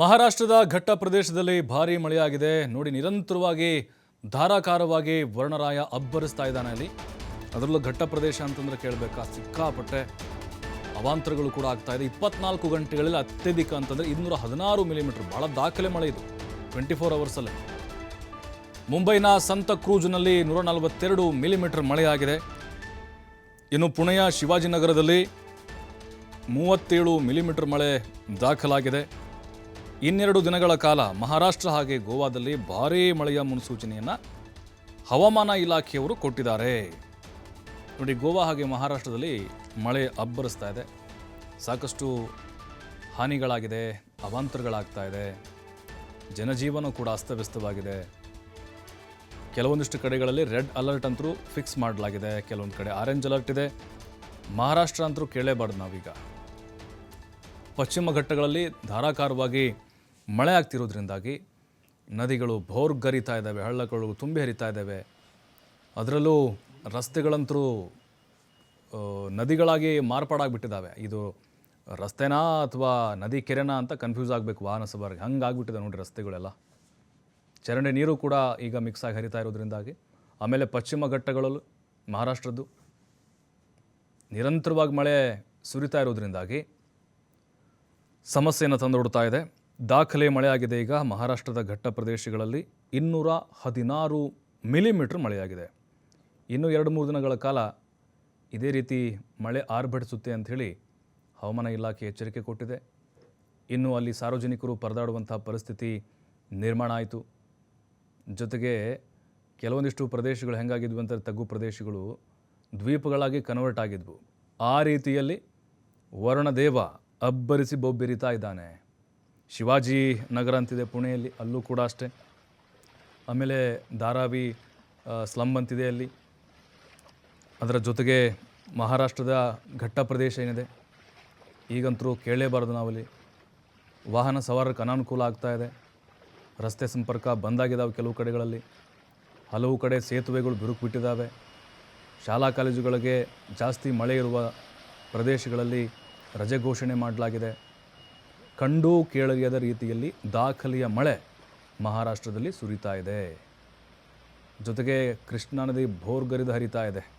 ಮಹಾರಾಷ್ಟ್ರದ ಘಟ್ಟ ಪ್ರದೇಶದಲ್ಲಿ ಭಾರೀ ಮಳೆಯಾಗಿದೆ. ನೋಡಿ, ನಿರಂತರವಾಗಿ ಧಾರಾಕಾರವಾಗಿ ವರ್ಣರಾಯ ಅಬ್ಬರಿಸ್ತಾ ಇದ್ದಾನೆ ಅಲ್ಲಿ. ಅದರಲ್ಲೂ ಘಟ್ಟ ಪ್ರದೇಶ ಅಂತಂದ್ರೆ ಕೇಳಬೇಕಾ? ಸಿಕ್ಕಾಪಟ್ಟೆ ಅವಾಂತರಗಳು ಕೂಡ ಆಗ್ತಾ ಇದೆ. ಇಪ್ಪತ್ನಾಲ್ಕು ಗಂಟೆಗಳಲ್ಲಿ ಅತ್ಯಧಿಕ ಅಂತಂದ್ರೆ ಇನ್ನೂರ ಹದಿನಾರು ಮಿಲಿಮೀಟರ್ ಬಹಳ ದಾಖಲೆ ಮಳೆ ಇದು ಟ್ವೆಂಟಿ ಫೋರ್ ಅವರ್ಸಲ್ಲಿ ಮುಂಬೈನ ಸಂತ ಕ್ರೂಜ್ನಲ್ಲಿ ನೂರ ನಲವತ್ತೆರಡು ಮಿಲಿಮೀಟರ್ ಮಳೆಯಾಗಿದೆ. ಇನ್ನು ಪುಣೆಯ ಶಿವಾಜಿನಗರದಲ್ಲಿ ಮೂವತ್ತೇಳು ಮಿಲಿಮೀಟರ್ ಮಳೆ ದಾಖಲಾಗಿದೆ. ಇನ್ನೆರಡು ದಿನಗಳ ಕಾಲ ಮಹಾರಾಷ್ಟ್ರ ಹಾಗೆ ಗೋವಾದಲ್ಲಿ ಭಾರೀ ಮಳೆಯ ಮುನ್ಸೂಚನೆಯನ್ನು ಹವಾಮಾನ ಇಲಾಖೆಯವರು ಕೊಟ್ಟಿದ್ದಾರೆ. ನೋಡಿ, ಗೋವಾ ಹಾಗೆ ಮಹಾರಾಷ್ಟ್ರದಲ್ಲಿ ಮಳೆ ಅಬ್ಬರಿಸ್ತಾ ಇದೆ. ಸಾಕಷ್ಟು ಹಾನಿಗಳಾಗಿದೆ, ಅವಾಂತರಗಳಾಗ್ತಾ ಇದೆ. ಜನಜೀವನ ಕೂಡ ಅಸ್ತವ್ಯಸ್ತವಾಗಿದೆ. ಕೆಲವೊಂದಿಷ್ಟು ಕಡೆಗಳಲ್ಲಿ ರೆಡ್ ಅಲರ್ಟ್ ಅಂತರೂ ಫಿಕ್ಸ್ ಮಾಡಲಾಗಿದೆ. ಕೆಲವೊಂದು ಕಡೆ ಆರೆಂಜ್ ಅಲರ್ಟ್ ಇದೆ. ಮಹಾರಾಷ್ಟ್ರ ಅಂತರೂ ಕೇಳೇಬಾರ್ದು ನಾವೀಗ. ಪಶ್ಚಿಮ ಘಟ್ಟಗಳಲ್ಲಿ ಧಾರಾಕಾರವಾಗಿ ಮಳೆ ಆಗ್ತಿರೋದ್ರಿಂದಾಗಿ ನದಿಗಳು ಭೋರ್ಗರಿತಾ ಇದ್ದಾವೆ ಹಳ್ಳಗಳು ತುಂಬಿ ಹರಿತಾ ಇದ್ದಾವೆ. ಅದರಲ್ಲೂ ರಸ್ತೆಗಳಂತೂ ಆ, ನದಿಗಳಾಗಿ ಮಾರ್ಪಾಡಾಗ್ಬಿಟ್ಟಿದ್ದಾವೆ. ಇದು ರಸ್ತೆನಾ ಅಥವಾ ನದಿ ಕೆರೆನಾ ಅಂತ ಕನ್ಫ್ಯೂಸ್ ಆಗಬೇಕು ವಾಹನ ಸವಾರಿಗೆ ಹಂಗಾಗ್ಬಿಟ್ಟಿದೆ ನೋಡಿ ರಸ್ತೆಗಳೆಲ್ಲ. ಚರಂಡಿ ನೀರು ಕೂಡ ಈಗ ಮಿಕ್ಸ್ ಆಗಿ ಹರಿತಾ ಇರೋದ್ರಿಂದಾಗಿ. ಆಮೇಲೆ ಪಶ್ಚಿಮ ಘಟ್ಟಗಳಲ್ಲೂ ಮಹಾರಾಷ್ಟ್ರದ್ದು ನಿರಂತರವಾಗಿ ಮಳೆ ಸುರಿತಾ ಇರೋದ್ರಿಂದಾಗಿ ಸಮಸ್ಯೆಯನ್ನು ತಂದೊಡ್ತಾ ಇದೆ. ದಾಖಲೆ ಮಳೆಯಾಗಿದೆ. ಈಗ ಮಹಾರಾಷ್ಟ್ರದ ಘಟ್ಟ ಪ್ರದೇಶಗಳಲ್ಲಿ ಇನ್ನೂರ ಹದಿನಾರು ಮಿಲಿಮೀಟರ್ ಮಳೆಯಾಗಿದೆ. ಇನ್ನು ಎರಡು ಮೂರು ದಿನಗಳ ಕಾಲ ಇದೇ ರೀತಿ ಮಳೆ ಆರ್ಭಟಿಸುತ್ತೆ ಅಂಥೇಳಿ ಹವಾಮಾನ ಇಲಾಖೆ ಎಚ್ಚರಿಕೆ ಕೊಟ್ಟಿದೆ. ಇನ್ನು ಅಲ್ಲಿ ಸಾರ್ವಜನಿಕರು ಪರದಾಡುವಂಥ ಪರಿಸ್ಥಿತಿ ನಿರ್ಮಾಣ ಆಯಿತು. ಜೊತೆಗೆ ಕೆಲವೊಂದಿಷ್ಟು ಪ್ರದೇಶಗಳು ಹೆಂಗಾಗಿದ್ವು ಅಂತ ತಗ್ಗು ಪ್ರದೇಶಗಳು ದ್ವೀಪಗಳಾಗಿ ಕನ್ವರ್ಟ್ ಆಗಿದ್ವು. ಆ ರೀತಿಯಲ್ಲಿ ವರುಣದೇವ ಅಬ್ಬರಿಸಿ ಬೊಬ್ಬಿರಿತಾ ಇದ್ದಾನೆ. ಶಿವಾಜಿ ನಗರ ಅಂತಿದೆ ಪುಣೆಯಲ್ಲಿ, ಅಲ್ಲೂ ಕೂಡ ಅಷ್ಟೇ. ಆಮೇಲೆ ಧಾರಾವಿ ಸ್ಲಮ್ ಅಂತಿದೆ ಅಲ್ಲಿ. ಅದರ ಜೊತೆಗೆ ಮಹಾರಾಷ್ಟ್ರದ ಘಟ್ಟ ಪ್ರದೇಶ ಏನಿದೆ ಈಗಂತರೂ ಕೇಳಲೇಬಾರದು ನಾವಲ್ಲಿ. ವಾಹನ ಸವಾರಕ್ಕೆ ಅನಾನುಕೂಲ ಆಗ್ತಾ ಇದೆ. ರಸ್ತೆ ಸಂಪರ್ಕ ಬಂದಾಗಿದ್ದಾವೆ ಕೆಲವು ಕಡೆಗಳಲ್ಲಿ. ಹಲವು ಕಡೆ ಸೇತುವೆಗಳು ಬಿರುಕು ಬಿಟ್ಟಿದ್ದಾವೆ ಶಾಲಾ ಕಾಲೇಜುಗಳಿಗೆ ಜಾಸ್ತಿ ಮಳೆ ಇರುವ ಪ್ರದೇಶಗಳಲ್ಲಿ ರಜೆ ಘೋಷಣೆ ಮಾಡಲಾಗಿದೆ. ಕಂಡೂ ಕೇಳರಿಯದ ರೀತಿಯಲ್ಲಿ ದಾಖಲೆಯ ಮಳೆ ಮಹಾರಾಷ್ಟ್ರದಲ್ಲಿ ಸುರಿತಾ ಇದೆ. ಜೊತೆಗೆ ಕೃಷ್ಣಾ ನದಿ ಭೋರ್ಗರಿದು ಹರಿತಾ ಇದೆ.